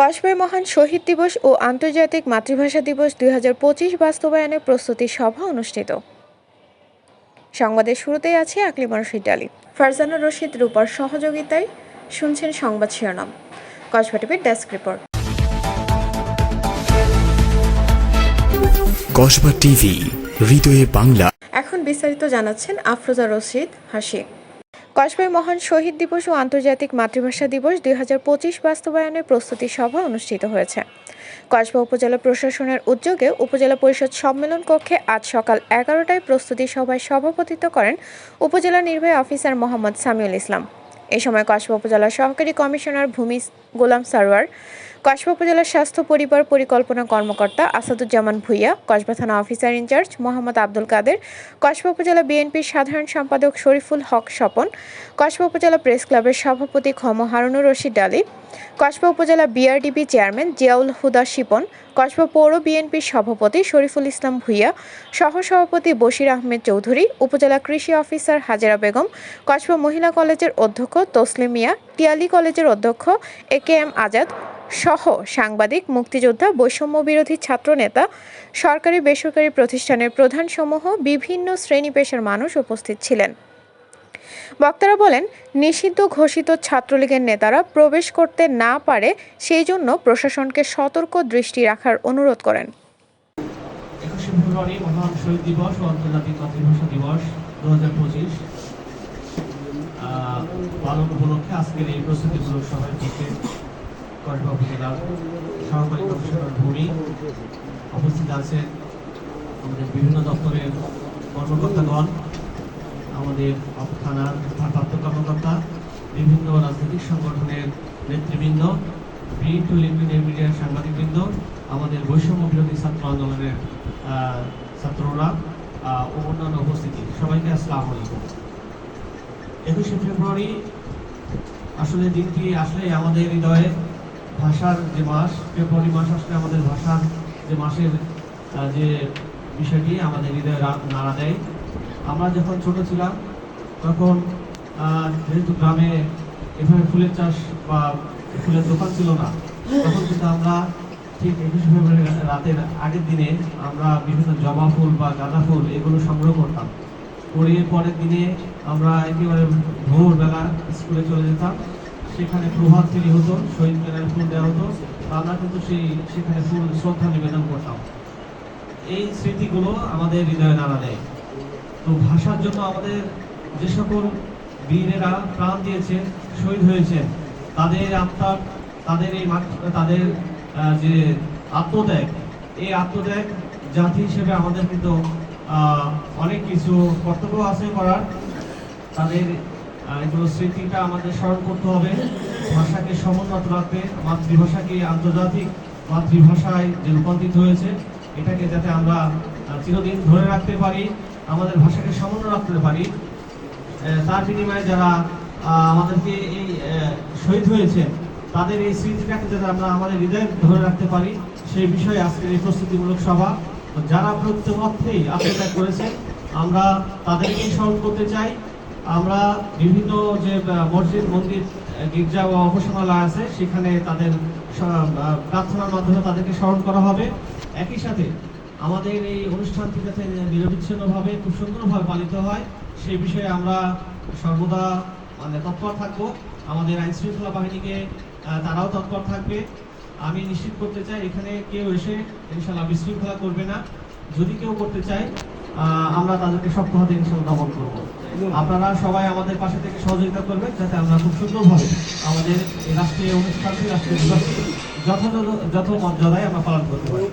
কসবার মহান শহীদ দিবস ও আন্তর্জাতিক মাতৃভাষা দিবস দুই বাস্তবায়নের প্রস্তুতি সভা অনুষ্ঠিত। সংবাদের শুরুতেই আছে আকলিমা রশিদ আলী। ফারজানা রশিদ রূপার সহযোগিতায় শুনছেন সংবাদ শিরোনাম। কসবা টিভির ডেস্ক রিপোর্ট। কসবা টিভি হৃদয়ে বাংলা। এখন বিস্তারিত জানাচ্ছেন আফরোজা রশিদ হাসি। কসবাই মহান শহীদ দিবস ও আন্তর্জাতিক মাতৃভাষা দিবস দুই বাস্তবায়নের প্রস্তুতি সভা অনুষ্ঠিত হয়েছে। কসবা উপজেলা প্রশাসনের উদ্যোগে উপজেলা পরিষদ সম্মেলন কক্ষে আজ সকাল এগারোটায় প্রস্তুতি সভায় সভাপতিত্ব করেন উপজেলা নির্বাহী অফিসার মোহাম্মদ সামিউল ইসলাম। এ সময় কসবা উপজেলা সহকারী কমিশনার ভূমি গোলাম সারোয়ার কসবা উপজেলার স্বাস্থ্য পরিবার পরিকল্পনা কর্মকর্তা আসাদুজ্জামান ভুইয়া কসবা থানা officer in charge Mohammad Abdul Kader Kasba উপজেলা বিএনপির সাধারণ সম্পাদক শরীফুল হক স্বপন কসবা উপজেলা প্রেস ক্লাবের সভাপতি ক্ষম হারুনুর রশিদ আলী কসবা উপজেলা বিআরডিবি চেয়ারম্যান জিয়াউল হুদা শিপন, কসবা পৌর বিএনপির সভাপতি শরীফুল ইসলাম ভুইয়া, সহসভাপতি বশির আহমেদ চৌধুরী, উপজেলা কৃষি অফিসার হাজেরা বেগম, কসবা মহিলা কলেজের অধ্যক্ষ তসলিম মিয়া টিয়ালি কলেজের অধ্যক্ষ এ কে এম আজাদ সহ সাংবাদিক, মুক্তিযোদ্ধা, বৈষম্য বিরোধী ছাত্রনেতা সরকারি বেসরকারি প্রতিষ্ঠানের প্রধানসমূহ, বিভিন্ন শ্রেণি পেশার মানুষ উপস্থিত ছিলেন। বক্তারা বলেন, নিষিদ্ধ ঘোষিত ছাত্রলীগের নেতারা প্রবেশ করতে না পারে, সেই জন্য প্রশাসনকে সতর্ক দৃষ্টি রাখার অনুরোধ করেন। পালন উপলক্ষে আজকের এই উপজেলার সহকারী কমিশনার ভূমি উপস্থিত আছেন আমাদের বিভিন্ন দপ্তরের কর্মকর্তাগণ। আমাদের থানার ভারপ্রাপ্ত কর্মকর্তা, বিভিন্ন রাজনৈতিক সংগঠনের নেতৃবৃন্দ প্রিন্ট মিডিয়ার সাংবাদিকবৃন্দ, আমাদের বৈষম্য বিরোধী ছাত্র আন্দোলনের ছাত্ররা ও অন্যান্য উপস্থিতি। সবাইকে আসসালামু আলাইকুম। একুশে ফেব্রুয়ারি আসলে দিনটি আসলে আমাদের হৃদয়ে ভাষার যে মাস, ফেব্রুয়ারি মাস আসলে আমাদের ভাষার যে মাসের যে বিষয়টি আমাদের হৃদয়ে নাড়া দেয়। আমরা যখন ছোট ছিলাম, তখন যেহেতু গ্রামে এভাবে ফুলের চাষ বা ফুলের দোকান ছিল না, তখন কিন্তু আমরা ঠিক একুশে ফেব্রুয়ারি রাতের আগের দিনে আমরা বিভিন্ন জবা ফুল বা গাঁদা ফুল এগুলো সংগ্রহ করতাম। করে পরের দিনে আমরা একেবারে ভোরবেলা স্কুলে চলে যেতাম। সেখানে প্রভাত ফেরি হতো, শহীদ মিনারে ফুল দেওয়া হতো। আমরা কিন্তু সেই, সেখানে ফুল শ্রদ্ধা নিবেদন করতাম। এই স্মৃতিগুলো আমাদের হৃদয়ে নাড়া দেয়। তো ভাষার জন্য আমাদের যে সকল বীরেরা প্রাণ দিয়েছে শহীদ হয়েছে তাদের আত্মার, তাদের এই তাদের যে আত্মত্যাগ, এই আত্মত্যাগ জাতি হিসেবে আমাদের কিন্তু অনেক কিছু কর্তব্য আছে করার। তাদের এগুলো স্মৃতিটা আমাদের স্মরণ করতে হবে। ভাষাকে সমুন্নত রাখতে, মাতৃভাষাকে আন্তর্জাতিক মাতৃভাষায় যে রূপান্তরিত হয়েছে, এটাকে যাতে আমরা চিরদিন ধরে রাখতে পারি। আমাদের ভাষাকে সমুন্নত রাখতে পারি। তার বিনিময়ে যারা আমাদেরকে এই শহীদ হয়েছে, তাদের এই স্মৃতিটাকে যাতে আমরা আমাদের হৃদয়ে ধরে রাখতে পারি, সেই বিষয়ে আজকের এই প্রস্তুতিমূলক সভা। যারা প্রত্যেকই আত্মত্যাগ করেছে, আমরা তাদেরকেই স্মরণ করতে চাই। আমরা বিভিন্ন যে মসজিদ, মন্দির, গির্জা ও উপাসনালয় আছে, সেখানে তাদের প্রার্থনার মাধ্যমে তাদেরকে স্মরণ করা হবে। একই সাথে আমাদের এই অনুষ্ঠানটি যাতে নিরবিচ্ছিন্নভাবে, খুব সুন্দরভাবে পালিত হয়। সেই বিষয়ে আমরা সর্বদা মানে তৎপর থাকব। আমাদের আইন শৃঙ্খলা বাহিনীকে তারাও তৎপর থাকবে। আমি নিশ্চিত করতে চাই, এখানে কেউ এসে ইনশাল্লাহ বিশৃঙ্খলা করবে না। যদি কেউ করতে চায় আমরা তাদেরকে শক্ত হাতে ইনশাল্লাহ দমন করব। আপনারা সবাই আমাদের পাশে থেকে সহযোগিতা করবেন, যাতে আমরা খুব সুন্দরভাবে আমাদের রাষ্ট্রীয় অনুষ্ঠানটি, রাষ্ট্রীয় যথাযথ, যথ মর্যাদায় আমরা পালন করতে